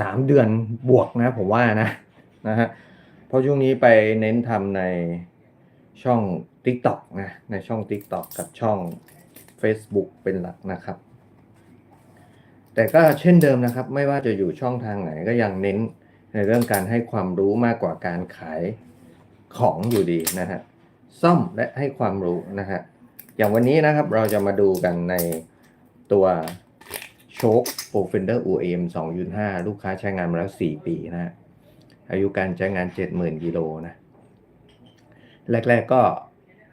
สามเดือนบวกนะผมว่านะนะฮะเพราะช่วงนี้ไปเน้นทำในช่อง TikTok นะในช่อง TikTok กับช่อง Facebook เป็นหลักนะครับ แต่ก็เช่นเดิมนะครับ ไม่ว่าจะอยู่ช่องทางไหนก็ยังเน้นในเรื่องการให้ความรู้มากกว่าการขายของอยู่ดีนะฮะซ่อมและให้ความรู้นะฮะอย่างวันนี้นะครับเราจะมาดูกันในตัว ชค p r o f e n d e r UAM 2.5 ลูกค้าใช้งานมาแล้ว 4 ปีนะฮะอายุการใช้งาน 70,000 กิโลนะ แรก ๆก็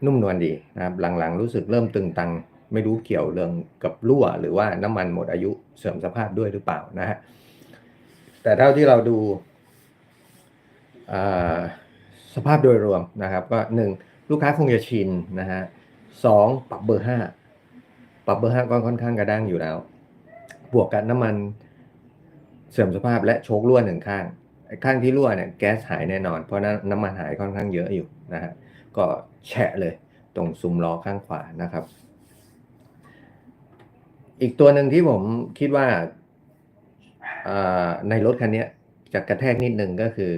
นุ่มนวลดีนะครับ หลังๆ รู้สึกเริ่มตึงตัง ไม่รู้เกี่ยวเรื่องกับรั่ว หรือว่าน้ำมันหมดอายุเสื่อมสภาพด้วยหรือเปล่านะฮะ แต่เท่าที่เราดูาสภาพโดยรวมนะครับก็หนึ่งลูกค้าคงจะชินนะฮะสองปรับเบอร์ห้าปรับเบอร์ห้าก็ค่อนข้างกระด้างอยู่แล้ว บวกกับน้ำมันเสื่อมสภาพและโชครั่วหนึ่งข้างข้างที่รั่วเนี่ยแก๊สหายแน่นอน เพราะนั้นน้ำมันหายค่อนข้างเยอะอยู่นะฮะก็แฉะเลยตรงซุ้มล้อข้างขวานะครับ อีกตัวหนึ่งที่ผมคิดว่าในรถคันนี้จะกระแทกนิดนึงก็คือ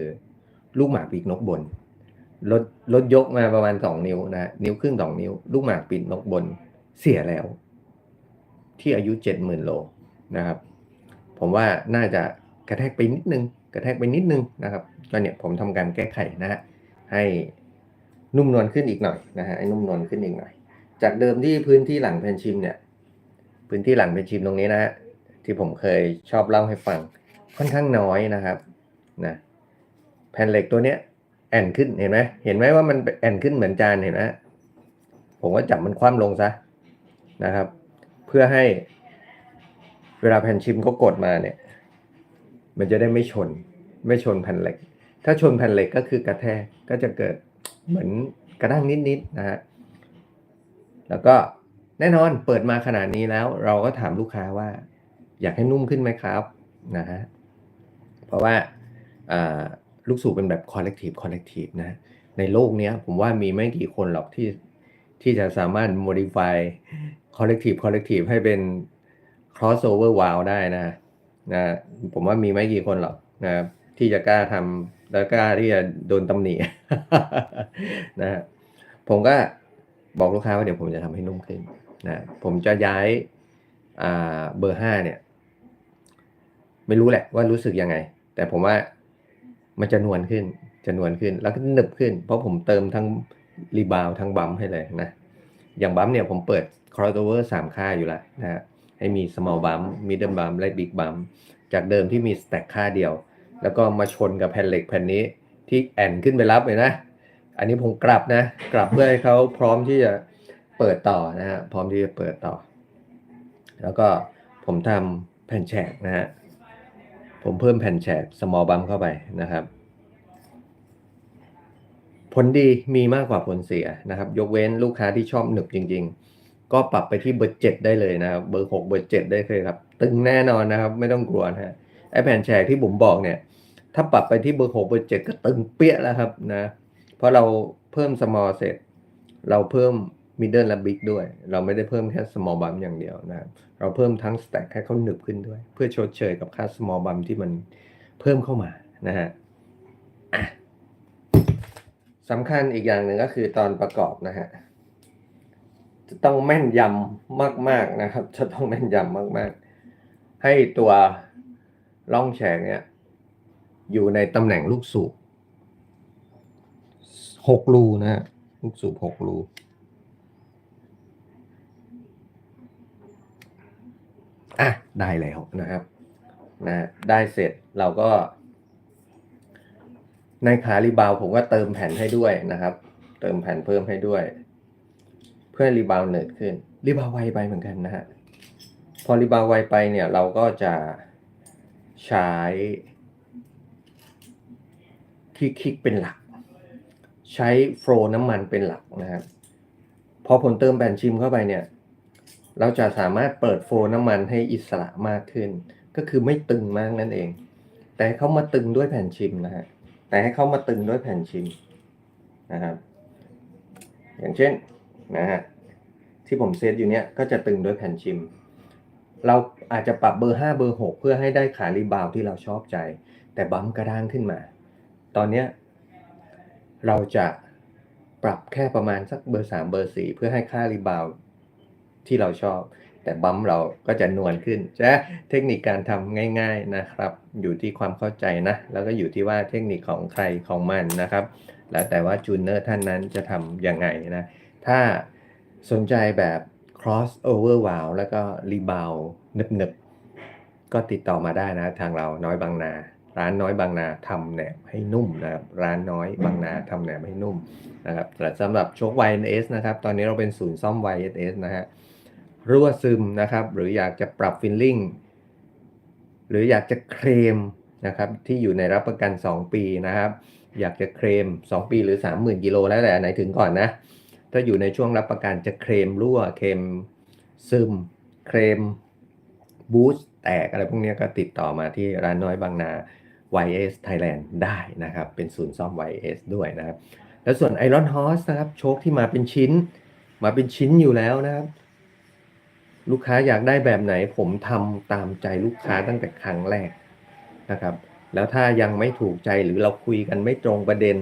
ลูกหมากปีกนกบนรถรถยกมาประมาณสองนิ้วนะนิ้วครึ่งสองนิ้ว ลูกหมากปีกนกบนเสียแล้ว ที่อายุเจ็ดหมื่นโล นะครับ ผมว่าน่าจะกระแทกไปนิดนึง กระแทกไปนิดนึงนะครับก็เนี่ยผมทำการแก้ไขนะฮะให้นุ่มนวลขึ้นอีกหน่อยนะฮะให้นุ่มนวลขึ้นอีกหน่อย จากเดิมที่พื้นที่หลังแผ่นชิมเนี่ย พื้นที่หลังแผ่นชิมตรงนี้นะฮะที่ผมเคยชอบเล่าให้ฟังค่อนข้างน้อยนะครับนะแผ่นเหล็กตัวเนี้ยแอนขึ้นเห็นไหมเห็นไหมว่ามันแอนขึ้นเหมือนจานเห็นไหมผมก็จับมันคว่ำลงซะนะครับ เพื่อให้ เวลาแผ่นชิมเขากดมาเนี่ย มันจะได้ไม่ชน ไม่ชนแผ่นเหล็ก ถ้าชนแผ่นเหล็กก็คือกระแทกก็จะเกิดเหมือนกระด้างนิดๆนะฮะแล้วก็แน่นอนเปิดมาขนาดนี้แล้ว เราก็ถามลูกค้าว่า อยากให้นุ่มขึ้นไหมครับนะฮะเพราะว่าลูกสูบเป็นแบบ collective collective นะในโลกนี้ผมว่ามีไม่กี่คนหรอกที่ที่จะสามารถ modify collective collective ให้เป็น crossover valve ได้นะนะ ผมว่ามีไม่กี่คนหรอกนะครับที่จะกล้าทำแล้วกล้าที่จะโดนตำหนินะฮะผมก็บอกลูกค้าว่าเดี๋ยวผมจะทำให้นุ่มขึ้นนะผมจะย้ายอ่าเบอร์ห้าเนี่ย ไม่รู้แหละว่ารู้สึกยังไง แต่ผมว่ามันจะนวลขึ้นจะนวลขึ้น แล้วก็หนึบขึ้น เพราะผมเติมทั้งรีบาวทั้งบัมให้เลยนะ อย่างบัมเนี่ยผมเปิด crossover สามค่าอยู่แล้วนะฮะ ให้มี small bump middle bump และ big bump จากเดิมที่มี stack ค่าเดียว แล้วก็มาชนกับแผ่นเหล็กแผ่นนี้ที่แอนขึ้นไปรับเลยนะ อันนี้ผมกลับนะ กลับเพื่อให้เขาพร้อมที่จะเปิดต่อนะฮะพร้อมที่จะเปิดต่อ แล้วก็ผมทำแผ่นแฉกนะฮะผมเพิ่มแผ่นแฉก small bump เข้าไปนะครับผลดีมีมากกว่าผลเสียนะครับ ยกเว้นลูกค้าที่ชอบหนึบจริง ๆ ก็ปรับไปที่เบอร์เจ็ดได้เลยนะครับ เบอร์หกเบอร์เจ็ดได้เลยครับ ตึงแน่นอนนะครับ ไม่ต้องกลัวนะฮะไอแผ่นแฉกที่ผมบอกเนี่ย ถ้าปรับไปที่เบอร์หกเบอร์เจ็ดก็ตึงเปี้ยแล้วครับนะ เพราะเราเพิ่ม small เสร็จ เราเพิ่ม middle และ big ด้วย เราไม่ได้เพิ่มแค่ small bump อย่างเดียวนะครับ เราเพิ่มทั้ง stack ให้เขาหนึบขึ้นด้วย เพื่อชดเชยกับค่า small bump ที่มันเพิ่มเข้ามานะฮะอะสำคัญอีกอย่างหนึ่งก็คือตอนประกอบนะฮะ จะต้องแม่นยำมาก ๆนะครับ จะต้องแม่นยำมาก ๆ ให้ตัวร่องแฉกเนี่ย อยู่ในตำแหน่งลูกสูบหกรูนะฮะลูกสูบหกรูอะได้แล้วนะครับนะได้เสร็จเราก็ ในขารีบาวผมก็เติมแผ่นให้ด้วยนะครับ เติมแผ่นเพิ่มให้ด้วย เพื่อให้รีบาวเนิร์ดขึ้นรีบาวไวไปเหมือนกันนะฮะพอรีบาวไวไปเนี่ยเราก็จะใช้ที่คลิกเป็นหลัก ใช้โฟลน้ำมันเป็นหลักนะครับพอผลเติมแผ่นชิมเข้าไปเนี่ย เราจะสามารถเปิดโฟลน้ำมันให้อิสระมากขึ้น ก็คือไม่ตึงมากนั่นเอง แต่ให้เขามาตึงด้วยแผ่นชิมนะฮะแต่ให้เขามาตึงด้วยแผ่นชิมนะครับ อย่างเช่น นะฮะที่ผมเซตอยู่เนี้ยก็จะตึงด้วยแผ่นชิม เราอาจจะปรับเบอร์ 5 เบอร์ 6 เพื่อให้ได้ขารีบาวที่เราชอบใจ แต่บัมกระด้างขึ้นมา ตอนเนี้ยเราจะปรับแค่ประมาณสักเบอร์ 3 เบอร์ 4 เพื่อให้ค่ารีบาวที่เราชอบ แต่บัมเราก็จะนวลขึ้นจะเทคนิคการทำง่าย ๆนะครับ อยู่ที่ความเข้าใจนะ แล้วก็อยู่ที่ว่าเทคนิคของใครของมันนะครับ แล้วแต่ว่าจูเนอร์ท่านนั้นจะทำยังไงนะ ถ้าสนใจแบบ cross over wow แล้วก็ rebound หนึบๆ ก็ติดต่อมาได้นะทางเราน้อยบางนา ร้านน้อยบางนาทำแหนบให้นุ่มนะครับร้านน้อยบางนาทำแหนบให้นุ่มนะครับแต่สำหรับโชค YNS นะครับ ตอนนี้เราเป็นศูนย์ซ่อม YNS นะฮะรั่วซึมนะครับ หรืออยากจะปรับฟิลลิ่งหรืออยากจะเคลมนะครับที่อยู่ในรับประกัน 2 ปีนะครับ อยากจะเคลม2 ปีหรือ 30,000กิโลแล้วแต่ไหนถึงก่อนนะ ถ้าอยู่ในช่วงรับประกันจะเคลมรั่ว เคลมซึม เคลมบูสต์แตกอะไรพวกนี้ก็ติดต่อมาที่ร้านน้อยบางนา YS Thailand ได้นะครับ เป็นศูนย์ซ่อม YS ด้วยนะครับ แล้วส่วน Iron Horse นะครับ โชคที่มาเป็นชิ้น มาเป็นชิ้นอยู่แล้วนะครับ ลูกค้าอยากได้แบบไหนผมทำตามใจลูกค้าตั้งแต่ครั้งแรกนะครับ แล้วถ้ายังไม่ถูกใจหรือเราคุยกันไม่ตรงประเด็น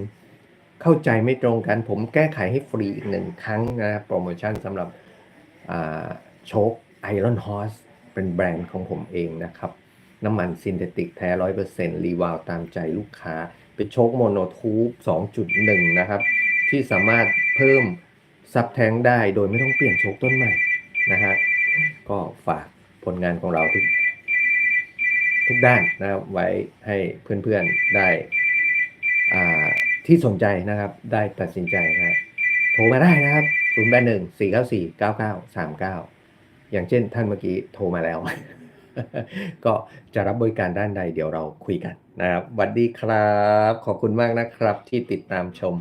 เข้าใจไม่ตรงกัน ผมแก้ไขให้ฟรีอีกหนึ่งครั้งนะโปรโมชั่นสำหรับโชค Iron Horse เป็นแบรนด์ของผมเองนะครับ น้ำมันซินเทติกแท้ร้อยเปอร์เซ็นต์รีวาลตามใจลูกค้า เป็นโชคโมโนทูบ2.1 นะครับ ที่สามารถเพิ่มซับแทงได้โดยไม่ต้องเปลี่ยนโชคต้นใหม่นะฮะก็ฝากผลงานของเราทุกทุกด้านนะครับไว้ให้เพื่อนๆได้ ที่สนใจนะครับ ได้ตัดสินใจนะโทรมาได้นะครับ0 8 1 4 9 4 9 9 3 9อย่างเช่นท่านเมื่อกี้โทรมาแล้ว ก็จะรับบริการด้านใดเดี๋ยวเราคุยกันนะครับสวัสดีครับ ขอบคุณมากนะครับที่ติดตามชม